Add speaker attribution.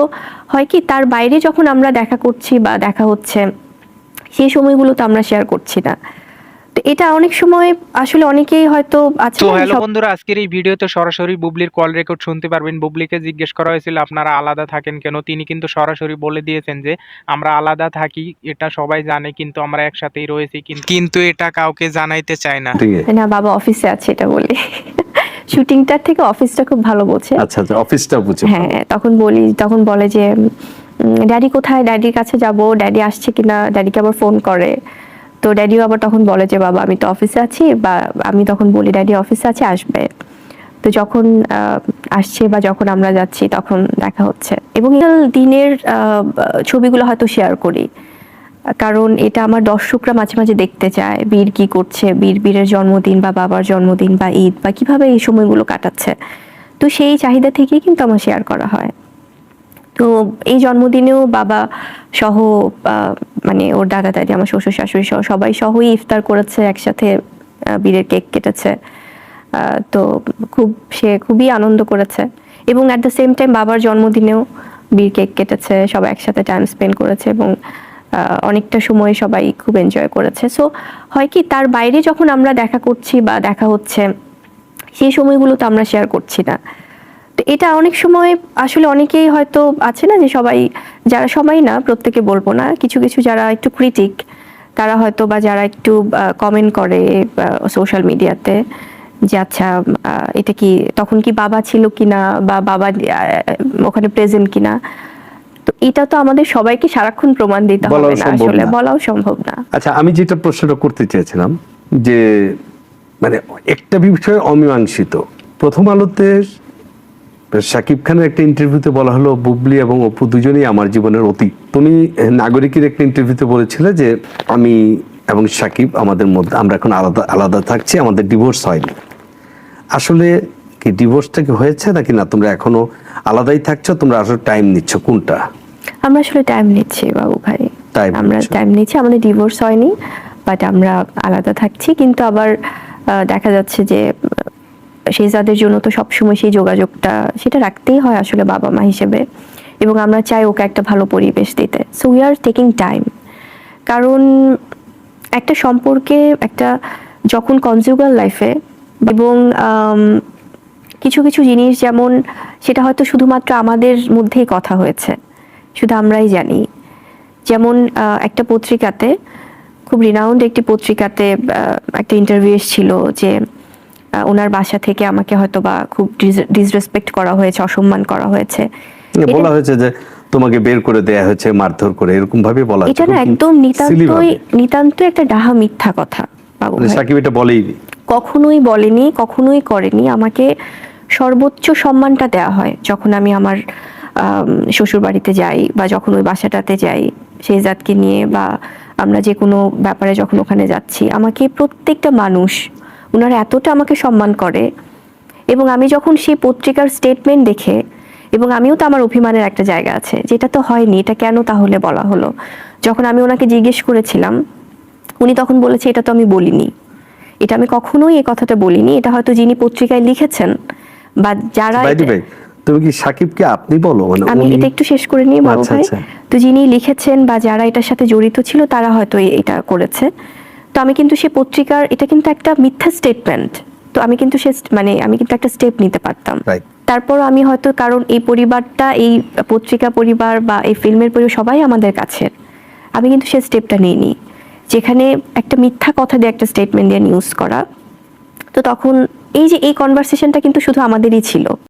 Speaker 1: So হয় কি তার বাইরে যখন আমরা দেখা করছি বা দেখা হচ্ছে সেই সময়গুলো তো আমরা শেয়ার করছি না। তো এটা অনেক সময় আসলে অনেকেই হয়তো আছে
Speaker 2: তো হ্যালো বন্ধুরা আজকের এই ভিডিওতে সরাসরি বুবলির কল রেকর্ড শুনতে পারবেন। বুবলিকে জিজ্ঞেস করা হয়েছিল আপনারা আলাদা থাকেন কেন? তিনি কিন্তু সরাসরি বলে দিয়েছেন যে আমরা আলাদা থাকি এটা সবাই জানে কিন্তু আমরা একসাথেই রয়েছি কিন্তু এটা কাউকে জানাইতে চায় না।
Speaker 1: না বাবা অফিসে আছে এটা বলি। শুটিংটার থেকে অফিসটা খুব ভালো বোঝে।
Speaker 3: আচ্ছা আচ্ছা অফিসটা বুঝে।
Speaker 1: হ্যাঁ তখন বলি তখন বলে যে ড্যাডি কোথায়? ড্যাডির কাছে যাব। ড্যাডি আসছে কিনা? ড্যাডিকে আবার ফোন করে। তো ড্যাডিও আবার তখন বলে যে বাবা আমি তো অফিসে আছি বা আমি তখন বলি ড্যাডি অফিসে আছে আসবে। তো যখন আসছে বা যখন আমরা যাচ্ছি তখন দেখা হচ্ছে। এবং দিনের ছবিগুলো হয়তো শেয়ার করি। কারণ এটা আমার দর্শকরা মাঝে মাঝে দেখতে চায়, বীর কি করছে, বীর, বীরের জন্মদিন বা বাবার জন্মদিন বা ঈদ বা কীভাবে এই সময়গুলো কাটাচ্ছে। তো সেই চাহিদা থেকেই কিন্তু আমার শেয়ার করা হয়। তো এই জন্মদিনেও বাবা সহ মানে ওর দাদা, দাদি, আমার শ্বশুর, শাশুড়ি সহ সবাই সহই ইফতার করেছে, একসাথে বীরের কেক কেটেছে। তো খুব, সে খুবই আনন্দ করেছে। এবং অ্যাট দ্য সেম টাইম বাবার জন্মদিনেও বীর কেক কেটেছে, সবাই একসাথে টাইম স্পেন্ড করেছে এবং অনেকটা সময় সবাই খুব এনজয় করেছে। সো হয় কি, তার বাইরে যখন আমরা দেখা করছি বা দেখা হচ্ছে, সেই সময়গুলো তো আমরা শেয়ার করছি না। তো এটা অনেক সময়, আসলে অনেকেই হয়তো আছে না যে সবাই, যারা সবাই না, প্রত্যেকে বলব না, কিছু কিছু যারা একটু ক্রিটিক তারা হয়তো বা যারা একটু কমেন্ট করে সোশ্যাল মিডিয়াতে যে আচ্ছা এটা কি, তখন কি বাবা ছিল কিনা বা বাবা ওখানে প্রেজেন্ট কিনা। এটা তো আমাদের সবাইকে সারাক্ষণ প্রমাণ দিতে হবে না আসলে বলাও সম্ভব না।
Speaker 3: আচ্ছা আমি যেটা প্রশ্নটা করতে চেয়েছিলাম যে মানে একটা বিষয় অমীমাংসিত। প্রথম আলোতে শাকিব খানের একটা ইন্টারভিউতে বলা হলো বুবলি এবং অপু দুজনেই আমার জীবনের অতীত। তুমি নাগরিকের একটা ইন্টারভিউতে বলেছিলে যে আমি এবং শাকিব আমাদের মধ্যে আমরা এখন আলাদা আলাদা থাকছি আমাদের ডিভোর্স হয়নি। আসলে কি ডিভোর্সটা কি হয়েছে নাকি না? তোমরা এখনও আলাদাই থাকছো তোমরা আসলে টাইম নিচ্ছ কোনটা?
Speaker 1: আমরা আসলে টাইম নিচ্ছি বাবু ভাই। আমরা টাইম নিচ্ছি আমাদের ডিভোর্স হয়নি বাট আমরা আলাদা থাকছি। কিন্তু আবার দেখা যাচ্ছে যে শেজাদের জন্য তো সবসময় সেই যোগাযোগটা সেটা রাখতেই হয় আসলে বাবা মা হিসেবে। এবং আমরা চাই ওকে একটা ভালো পরিবেশ দিতে। So we are taking time কারণ একটা সম্পর্কে একটা যখন কনজুগাল লাইফে এবং কিছু কিছু জিনিস যেমন সেটা হয়তো শুধুমাত্র আমাদের মধ্যেই কথা হয়েছে। শুধু আমরাই জানি। যেমন একটা পত্রিকাতে খুব রিনাউন্ড একটি পত্রিকাতে একটা ইন্টারভিউ ছিল যে ওনার বাসা থেকে আমাকে হয়তো বা খুব ডিসরেসপেক্ট করা হয়েছে অসম্মান করা হয়েছে।
Speaker 3: বলা হয়েছে যে তোমাকে বের করে দেয়া হয়েছে মারধর করে এরকম ভাবে বলা
Speaker 1: এটা না একদম নিতান্তই নিতান্তই একটা ডাহা মিথ্যা কথা বাবু
Speaker 3: মানে সাকিব এটা বলেই
Speaker 1: কখনোই বলেনি কখনোই করেনি। আমাকে সর্বোচ্চ সম্মানটা দেওয়া হয় যখন আমি আমার শ্বশুর বাড়িতে যাই বা যখন ওই বাসাটাতে যাই সেই জাতকে নিয়ে বা আমরা যে কোনো ব্যাপারে যখন ওখানে যাচ্ছি আমাকে প্রত্যেকটা মানুষ ওনারা এতটা আমাকে সম্মান করে এবং আমি যখন সেই পত্রিকার স্টেটমেন্ট দেখে এবং আমিও তো আমার অভিমানের একটা জায়গা আছে যেটা তো হয়নি এটা কেন তাহলে বলা হলো? যখন আমি ওনাকে জিজ্ঞেস করেছিলাম উনি তখন বলেছে এটা তো আমি বলিনি। এটা আমি কখনোই এই কথাটা বলিনি এটা হয়তো যিনি পত্রিকায় লিখেছেন বা যারা
Speaker 3: তুমি কি সাকিবকে আপনি বলো? মানে
Speaker 1: আমি এটা একটু শেষ করে নিই বাবু
Speaker 3: আচ্ছা,
Speaker 1: ভাই।
Speaker 3: আচ্ছা।
Speaker 1: তো যিনি লিখেছেন বা যারা এটার সাথে জড়িত ছিল তারা হয়তো এটা করেছে। তো আমি কিন্তু সে পত্রিকার এটা কিন্তু একটা মিথ্যা স্টেটমেন্ট তো আমি কিন্তু সে মানে আমি কিন্তু একটা স্টেপ নিতে পারতাম। তারপর আমি হয়তো কারণ এই পরিবারটা এই পত্রিকা পরিবার বা এই ফিল্মের পরিবার সবাই আমাদের কাছের। আমি কিন্তু সে স্টেপটা নিইনি। যেখানে একটা মিথ্যা কথা দিয়ে একটা স্টেটমেন্ট দিয়ে নিউজ করা। তো তখন এই যে এই কনভারসেশনটা কিন্তু শুধু আমাদেরই ছিল।